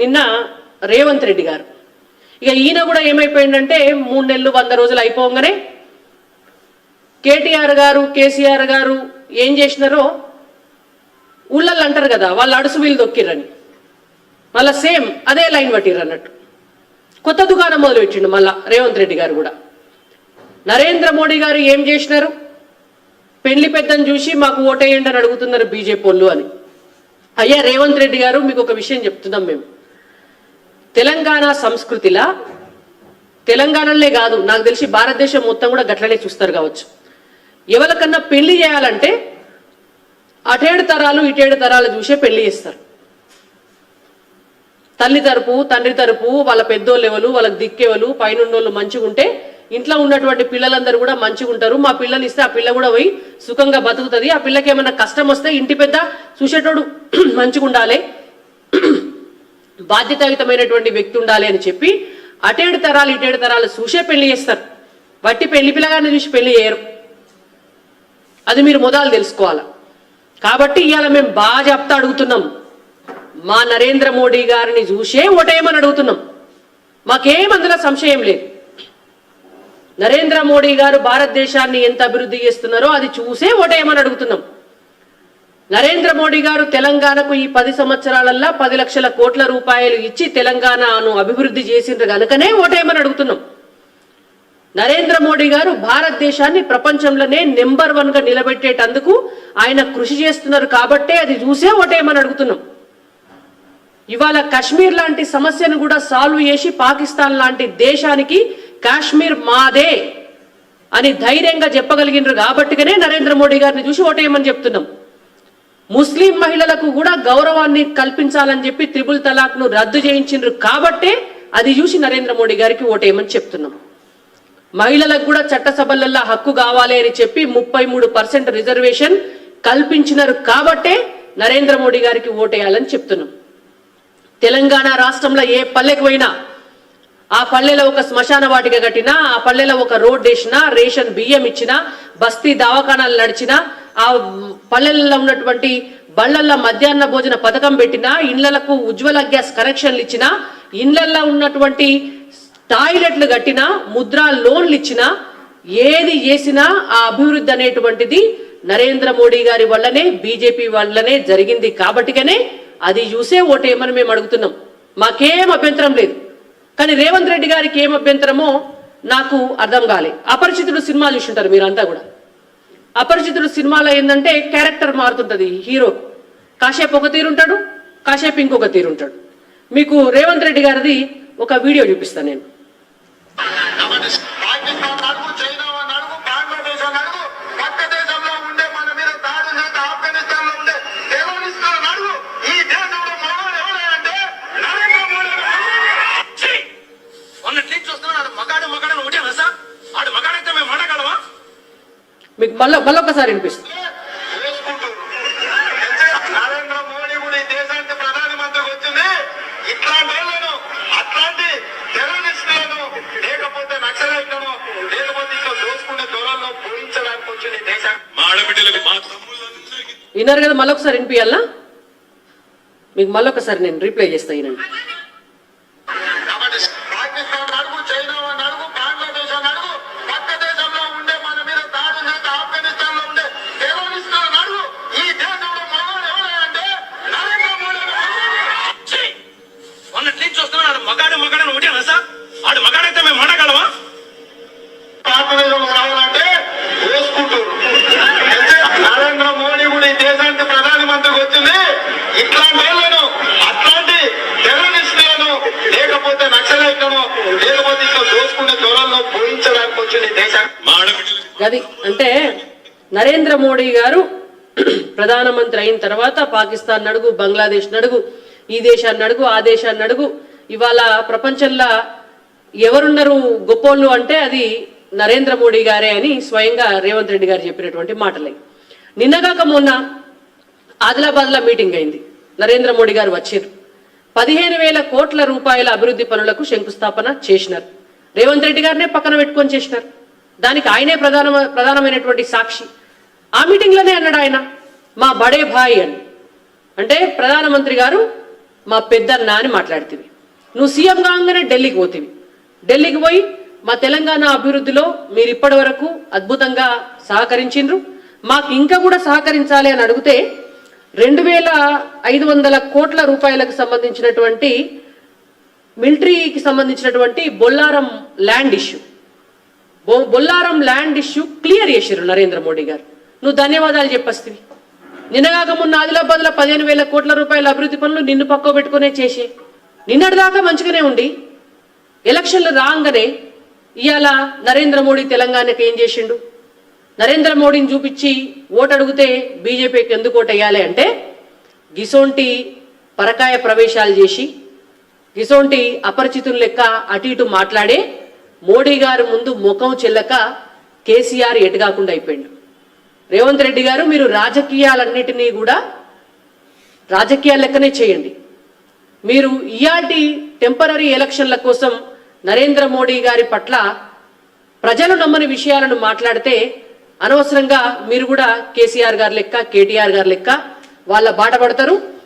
నిన్న రేవంత్ రెడ్డి గారు. ఇక ఈయన కూడా ఏమైపోయిందంటే మూడు నెలలు వంద రోజులు అయిపోగానే కేటీఆర్ గారు కేసీఆర్ గారు ఏం చేసినారో ఊళ్ళల్లో అంటారు కదా వాళ్ళు అడుసు వీళ్ళు దొక్కిర్రని. మళ్ళా సేమ్ అదే లైన్ పట్టిర్రు అన్నట్టు. కొత్త దుకాణం మొదలుపెట్టిండు మళ్ళా రేవంత్ రెడ్డి గారు కూడా. నరేంద్ర మోడీ గారు ఏం చేసినారు? పెళ్ళి పెద్దని చూసి మాకు ఓటేయండి అని అడుగుతున్నారు బీజేపీ వాళ్ళు అని. అయ్యా రేవంత్ రెడ్డి గారు మీకు ఒక విషయం చెప్తున్నాం మేము. తెలంగాణ సంస్కృతిలా? తెలంగాణలే కాదు నాకు తెలిసి భారతదేశం మొత్తం కూడా గట్లనే చూస్తారు కావచ్చు. ఎవరికన్నా పెళ్ళి చేయాలంటే అటేడు తరాలు ఇటేడు తరాలు చూసే పెళ్ళి చేస్తారు. తల్లి తరపు తండ్రి తరపు వాళ్ళ పెద్దోళ్ళు ఎవరు వాళ్ళకి దిక్కేవాళ్ళు పైనున్నోళ్ళు మంచిగా ఉంటే ఇంట్లో ఉన్నటువంటి పిల్లలందరూ కూడా మంచిగా ఉంటారు. మా పిల్లని ఇస్తే ఆ పిల్ల కూడా పోయి సుఖంగా బతుకుతుంది. ఆ పిల్లకి ఏమైనా కష్టం వస్తే ఇంటి పెద్ద చూసేటోడు మంచిగా ఉండాలి. బాధ్యతాయుతమైనటువంటి వ్యక్తి ఉండాలి అని చెప్పి అటేడు తరాలు ఇటేడు తరాలు చూసే పెళ్ళి చేస్తారు. వట్టి పెళ్ళి పిల్లగాన్ని చూసి పెళ్ళి చేయరు. అది మీరు మొదలు తెలుసుకోవాలి. కాబట్టి ఇవాళ మేము బాగా చెప్తా అడుగుతున్నాం. మా నరేంద్ర మోడీ గారిని చూసే ఓటేయమని అడుగుతున్నాం. మాకేం అందులో సంశయం లేదు. నరేంద్ర మోడీ గారు భారతదేశాన్ని ఎంత అభివృద్ధి చేస్తున్నారో అది చూసే ఓటేయమని అడుగుతున్నాం. నరేంద్ర మోడీ గారు తెలంగాణకు ఈ పది సంవత్సరాలల్లా పది లక్షల కోట్ల రూపాయలు ఇచ్చి తెలంగాణను అభివృద్ధి చేసిండ్రు గనుకనే ఓటేయమని అడుగుతున్నాం. నరేంద్ర మోడీ గారు భారతదేశాన్ని ప్రపంచంలోనే నెంబర్ వన్గా నిలబెట్టేటందుకు ఆయన కృషి చేస్తున్నారు కాబట్టే అది చూసే ఓటేయమని అడుగుతున్నాం. ఇవాళ కాశ్మీర్ లాంటి సమస్యను కూడా సాల్వ్ చేసి పాకిస్తాన్ లాంటి దేశానికి కాశ్మీర్ మాదే అని ధైర్యంగా చెప్పగలిగినారు కాబట్టిగానే నరేంద్ర మోడీ గారిని చూసి ఓటేయమని చెప్తున్నాం. ముస్లిం మహిళలకు కూడా గౌరవాన్ని కల్పించాలని చెప్పి త్రిబుల్ తలాక్ను రద్దు చేయించిండ్రు కాబట్టే అది చూసి నరేంద్ర మోడీ గారికి ఓటేయమని చెప్తున్నాం. మహిళలకు కూడా చట్టసభలల్లో హక్కు కావాలి అని చెప్పి ముప్పై మూడు పర్సెంట్ రిజర్వేషన్ కల్పించినారు కాబట్టే నరేంద్ర మోడీ గారికి ఓటేయాలని చెప్తున్నాం. తెలంగాణ రాష్ట్రంలో ఏ పల్లెకు పోయినా ఆ పల్లెలో ఒక శ్మశాన వాటిక కట్టినా ఆ పల్లెలో ఒక రోడ్ వేసినా రేషన్ బియ్యం ఇచ్చినా బస్తీ దవాఖానాలు నడిచినా ఆ పల్లెలలో ఉన్నటువంటి బళ్ళల్లో మధ్యాహ్న భోజన పథకం పెట్టినా ఇళ్ళకు ఉజ్వల గ్యాస్ కనెక్షన్లు ఇచ్చినా ఇండ్లల్లో ఉన్నటువంటి టాయిలెట్లు కట్టినా ముద్రా లోన్లు ఇచ్చినా ఏది చేసినా ఆ అభివృద్ధి అనేటువంటిది నరేంద్ర మోడీ గారి వల్లనే బీజేపీ వల్లనే జరిగింది కాబట్టిగానే అది చూసే ఓటేమని మేము అడుగుతున్నాం. మాకేం అభ్యంతరం లేదు. కానీ రేవంత్ రెడ్డి గారికి ఏం అభ్యంతరమో నాకు అర్థం కాలే. అపరిచితుడు సినిమా చూసింటారు మీరంతా కూడా. అపరిచితుడు సినిమాలో ఏంటంటే క్యారెక్టర్ మారుతుంటది హీరో. కాసేపు ఒక తీరుంటాడు కాసేపు ఇంకొక తీరుంటాడు మీకు రేవంత్ రెడ్డి గారిది ఒక వీడియో చూపిస్తాను నేను పాకిస్తాన్ నడుగు చైనా నడుగు బంగ్లాదేశ్ నడుగు పక్క దేశంలో ఉండే మన మీద దాడి చేస్తే ఆఫ్ఘనిస్తాన్లో ఉండే టెర్రరిస్టుల నడుగు ఈ దేశంలో మగాడు ఎవడే అంటే నరేంద్ర మోడీ గారు. ఛీ! మొన్నటి నుంచి చూస్తున్నాడు మగాడు మగాడు ఒకటే సార్ ఆడు మగాడైతే మేము మాడగలమా మీకు మళ్ళీ మళ్ళొకసారి వినిపిస్తుంది వేసుకుంటారు నరేంద్ర మోడీ కూడా ఈ దేశానికి ప్రధానమంత్రికి వచ్చింది ఇట్లాంటి వాళ్ళను అట్లాంటి టెర్రరిస్టులను లేకపోతే నక్సలైట్లను లేకపోతే ఇంకా దోచుకునే దొరలను పూరించడానికి వచ్చింది ఈ దేశానికి మీకు మళ్ళీ మళ్ళీ మా వినిపిస్తుంది విన్నారు కదా మళ్ళొకసారి వినిపించాలా మీకు మళ్ళొకసారి నేను రిప్లై చేస్తా ఈయనండి కాబట్టి పాకిస్తాన్ నడుగు చైనా నడుగు బంగ్లాదేశ్ నడుగు పక్క దేశంలో ఉండే మన మీద దాడి చేస్తే ఆఫ్ఘనిస్తాన్లో ఉండే టెర్రరిస్టుల నడుగు ఈ దేశంలో మగాడు ఎవడే అంటే నరేంద్ర మోడీ గారు. ఛీ! మొన్నటి నుంచి చూస్తున్నాడు మగాడు మగాడు ఒకటే సార్ ఆడు మగాడైతే మేము మాడగలమా భారతదేశంలో రావాలంటే వేసుకుంటారు నరేంద్ర మోడీ కూడా ఈ దేశానికి ప్రధానమంత్రికి వచ్చింది ఇట్లాంటి వాళ్ళను అట్లాంటి టెర్రరిస్టులను లేకపోతే నక్సలైట్లను లేకపోతే ఇంకా వచ్చింది అది అంటే నరేంద్ర మోడీ గారు ప్రధానమంత్రి అయిన తర్వాత పాకిస్తాన్ నడుగు బంగ్లాదేశ్ నడుగు ఈ దేశాన్ని అడుగు ఆ దేశాన్ని అడుగు ఇవాళ ప్రపంచంలో ఎవరున్నారు గొప్పోళ్ళు అంటే అది నరేంద్ర మోడీ గారే అని స్వయంగా రేవంత్ రెడ్డి గారు చెప్పినటువంటి మాటలే. నిన్నగాక మొన్న ఆదిలాబాద్లో మీటింగ్ అయింది. నరేంద్ర మోడీ గారు వచ్చారు. పదిహేను వేల కోట్ల రూపాయల అభివృద్ధి పనులకు శంకుస్థాపన చేసినారు. రేవంత్ రెడ్డి గారినే పక్కన పెట్టుకొని చేసినారు. దానికి ఆయనే ప్రధాన ప్రధానమైనటువంటి సాక్షి. ఆ మీటింగ్లోనే అన్నాడు ఆయన మా బడే భాయ్ అని. అంటే ప్రధానమంత్రి గారు మా పెద్దన్న అని మాట్లాడుతుంది నువ్వు సీఎం కాగానే ఢిల్లీకి పోతివి. ఢిల్లీకి పోయి మా తెలంగాణ అభివృద్ధిలో మీరు ఇప్పటి వరకు అద్భుతంగా సహకరించిండ్రు. మాకు ఇంకా కూడా సహకరించాలి అని అడిగితే రెండు వేల ఐదు వందల కోట్ల రూపాయలకు సంబంధించినటువంటి మిలిటరీకి సంబంధించినటువంటి బొల్లారం ల్యాండ్ ఇష్యూ. బొ- బొల్లారం ల్యాండ్ ఇష్యూ క్లియర్ చేసిర్రు నరేంద్ర మోడీ గారు. నువ్వు ధన్యవాదాలు చెప్పేస్తివి. నిన్నగాక మొన్న ఆదిలాబాద్లో పదిహేను వేల కోట్ల రూపాయల అభివృద్ధి పనులు నిన్ను పక్క పెట్టుకునే చేసే నిన్నటిదాకా మంచిగానే ఉండి ఎలక్షన్లు రాగానే ఇవాళ నరేంద్ర మోడీ తెలంగాణకి ఏం చేసిండు? నరేంద్ర మోడీని చూపించి ఓటు అడిగితే బీజేపీకి ఎందుకు ఓటు వేయాలి అంటే గిసోంటి పరకాయ ప్రవేశాలు చేసి గిసోంటి అపరిచితుల లెక్క అటు ఇటు మాట్లాడే మోడీ గారు ముందు ముఖం చెల్లక కేసీఆర్ ఎటుగాకుండా అయిపోయిండు. రేవంత్ రెడ్డి గారు మీరు రాజకీయాలన్నిటినీ కూడా రాజకీయాల లెక్కనే చేయండి. మీరు ఇయాటి టెంపరీ ఎలక్షన్ల కోసం నరేంద్ర మోడీ గారి పట్ల ప్రజలు నమ్మని విషయాలను మాట్లాడితే అనవసరంగా మీరు కూడా కేసీఆర్ గారి లెక్క కేటీఆర్ గారి లెక్క వాళ్ళ బాట పడతారు.